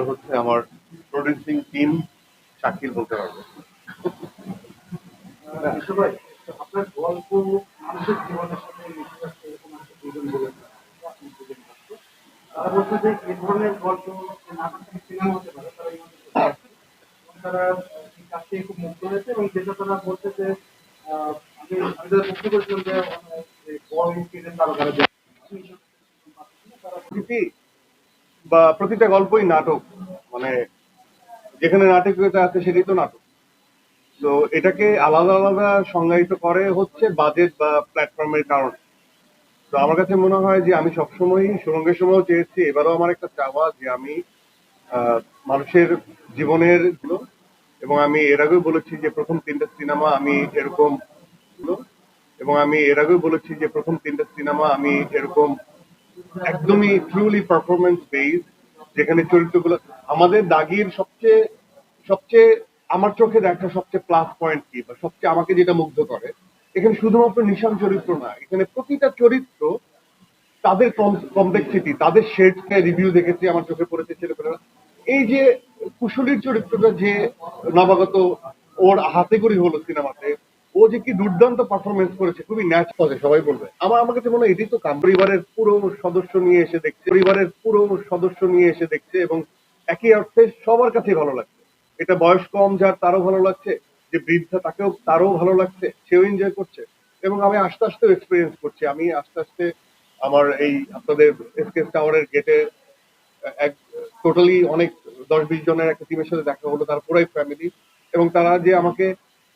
এবার হচ্ছে আমার প্রডিউসিং টিম শাকিল বলতে পারবে। আপনার গল্প মানুষের জীবনের। তারা গল্প পারে, তারা এই কাজ থেকে খুব মুগ্ধ হয়েছে এবং যেটা তারা যে আমি আমি তাদের মুক্ত করেছিলাম যে বড় তারকারা তারা বা প্রতিটা গল্পই নাটক মানে যেখানে নাটকীয়তা আছে সেটাই তো নাটক। তো এটাকে আলাদা আলাদা সংজ্ঞায়িত করে হচ্ছে বাজেট বা প্ল্যাটফর্মের কারণে। তো আমার কাছে মনে হয় যে আমি সবসময়ই সুরঙ্গের সময়ও চেয়েছি, এবারও আমার একটা চাওয়া যে আমি মানুষের জীবনের এবং আমি এর আগেও বলেছি যে প্রথম তিনটা সিনেমা আমি এরকম, এবং আমি এর আগেও বলেছি যে প্রথম তিনটা সিনেমা আমি এরকম একদমই ট্রুলি পারফরমেন্স বেসড যেখানে চরিত্রগুলো, আমাদের দাগির সবচেয়ে সবচেয়ে আমার চোখে দেখা সবচেয়ে প্লাস পয়েন্ট কি, বা সবচেয়ে আমাকে যেটা মুগ্ধ করে, এখানে শুধুমাত্র নিশান চরিত্র না, এখানে প্রতিটা চরিত্র তাদের কমপ্লেক্সিটি তাদের শেডকে রিভিউ দেখেছি, আমার চোখে পড়েছে ছেলেপেলেরা। এই যে কুশলীর চরিত্রটা যে নবাগত ওর হাতে করি হলো সিনেমাতে ও যে কি দুর্দান্ত পারফরমেন্স করেছে, খুবই ন্যাচ করে সবাই বলবে। আমার আমার কাছে মনে হয় এটাই তো কাম পরিবারের পুরো সদস্য নিয়ে এসে দেখছে, পরিবারের পুরো সদস্য নিয়ে এসে দেখছে এবং একই অর্থে সবার কাছে ভালো লাগছে। এটা বয়স কম, যার তারও ভালো লাগছে, যে বৃদ্ধা তাকেও তারও ভালো লাগছে, সেও এনজয় করছে এবং আমি আস্তে আস্তে এক্সপিরিয়েন্স করছি। আমি আস্তে আস্তে আমার এই আপনাদের এসকেস টাওয়ারের গেটে এক টোটালি অনেক দশ বিশ জনের একটা টিমের সাথে দেখা হলো তার পুরাই ফ্যামিলি এবং তারা যে আমাকে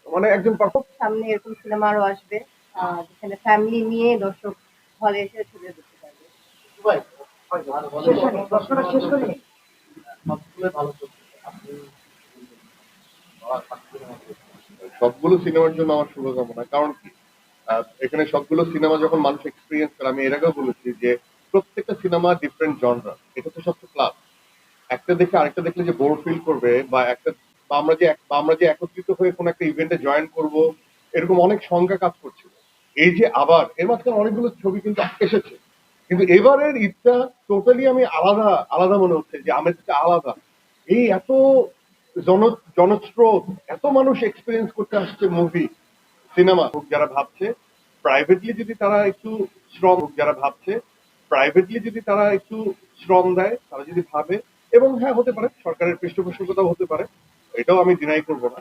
মানে একজন পারফেক্ট সামনে এরকম সিনেমা আরও আসবে যেখানে ফ্যামিলি নিয়ে দর্শক হলে এসে ছবি দেখতে পারবে। ভাই। শেষ করিনি? সবগুলো সিনেমার জন্য আমার শুভকামনা। কারণ কি আহ, এখানে সবগুলো সিনেমা যখন মানুষ এক্সপিরিয়েন্স করে আমি এর আগেও বলেছি যে প্রত্যেকটা সিনেমা ডিফারেন্ট জনরা এটা তো সবচেয়ে প্লাস একটা দেখে আরেকটা দেখলে যে বোর ফিল করবে বা একটা বা আমরা যে বা আমরা যে একত্রিত হয়ে কোনো একটা ইভেন্টে জয়েন করব, এরকম অনেক সংখ্যা কাজ করছিল। এই যে আবার, এর মাঝখানে অনেকগুলো ছবি কিন্তু এসেছে। কিন্তু এবারের ঈদটা টোটালি আমি আলাদা আলাদা মনে হচ্ছে যে আমেজটা আলাদা। এই এত জন, জনস্রোত, এত মানুষ এক্সপিরিয়েন্স করতে আসছে মুভি সিনেমা হোক যারা ভাবছে প্রাইভেটলি যদি তারা একটু শ্রম হোক যারা ভাবছে প্রাইভেটলি যদি তারা একটু শ্রম দেয়, তারা যদি ভাবে, এবং হ্যাঁ হতে পারে, সরকারের পৃষ্ঠপোষকতাও হতে পারে এটাও আমি ডিনাই করব না।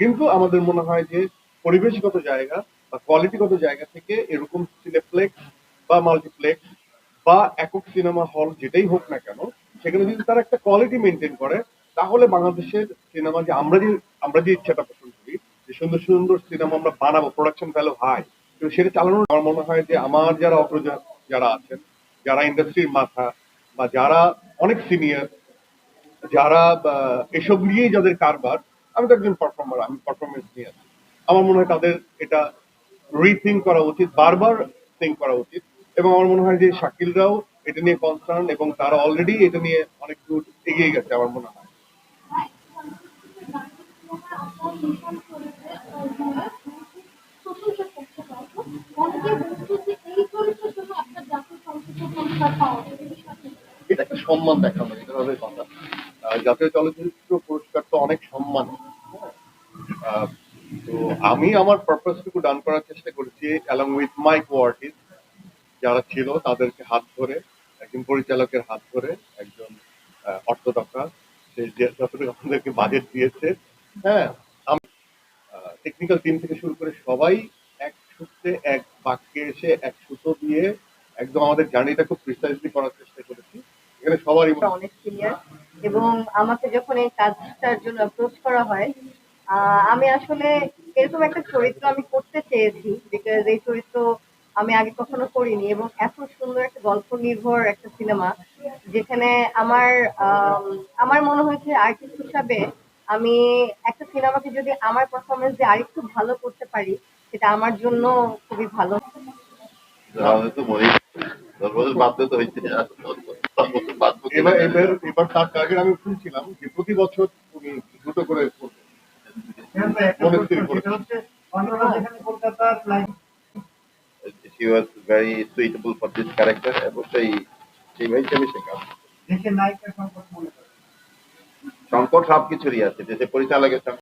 কিন্তু আমাদের মনে হয় যে পরিবেশগত জায়গা বা কোয়ালিটিগত জায়গা থেকে এরকম সিনেপ্লেক্স বা মাল্টিপ্লেক্স বা একক সিনেমা হল যেটাই হোক না কেন, সেখানে যদি তারা একটা কোয়ালিটি মেনটেন করে, তাহলে বাংলাদেশের সিনেমা যে আমরা যে আমরা যে ইচ্ছাটা পোষণ করি, যে সুন্দর সুন্দর সিনেমা আমরা বানাবো প্রোডাকশন ভ্যালু হাই কিন্তু সেটা চালানোর আমার মনে হয় যে আমার যারা অগ্রজ যারা আছেন, যারা ইন্ডাস্ট্রির মাথা বা যারা অনেক সিনিয়র যারা এসব নিয়েই যাদের কারবার, আমি তো একজন পারফর্মার আমি পারফরমেন্স নিয়ে আছি। আমার মনে হয় তাদের এটা রিথিঙ্ক করা উচিত, বারবার থিঙ্ক করা উচিত। এবং আমার মনে হয় যে শাকিলরাও এটা নিয়ে কনসার্ন এবং তারা অলরেডি এটা নিয়ে অনেক দূর এগিয়ে গেছে আমার মনে হয়। এটা একটা সম্মান দেখানো, এটা কথা। জাতীয় চলচ্চিত্র পুরস্কার তো অনেক সম্মান? তো আমি আমার পারপাসটুকু ডান করার চেষ্টা করেছি অ্যালং উইথ মাই কোয়ার্টিস যারা ছিল তাদেরকে হাত ধরে, একজন পরিচালকের হাত ধরে, একজন অর্থদক্ষা সে যতটুকু আমাদেরকে বাজেট দিয়েছে হ্যাঁ আমি টেকনিক্যাল টিম থেকে শুরু করে সবাই এক সূত্রে এক বাক্যে এসে এক সুতো দিয়ে একদম আমাদের জার্নিটা খুব প্রিসাইজলি করার চেষ্টা করেছি এখানে সবারই অনেক সিনিয়র এবং আমাকে যখন এই কাজটার জন্য অ্যাপ্রোচ করা হয় আমি আসলে এরকম একটা চরিত্র আমি করতে চেয়েছি বিকজ এই চরিত্র আমি আগে কখনো করিনি এবং এত সুন্দর একটা গল্প নির্ভর একটা সিনেমা যেখানে আমার আম, আমার মনে হয়েছে আর্টিস্ট হিসাবে আমি একটা সিনেমাকে যদি আমার পারফরমেন্স দিয়ে আরেকটু ভালো করতে পারি সেটা আমার জন্য খুবই ভালো। এবার এবার এবার তার টার্গেট আমি শুনছিলাম যে প্রতি বছর উনি দুটো করে করবেন। স্থির করেছে। সেটা হচ্ছে অন্যরা যেখানে কলকাতার line she was very suitable for this character এবং সেই সেই হিসেবে সে কাজ দেখে নায়িকা সম্পর্কে করে সংকট সবকিছুরই আছে দেশে পরিচালকের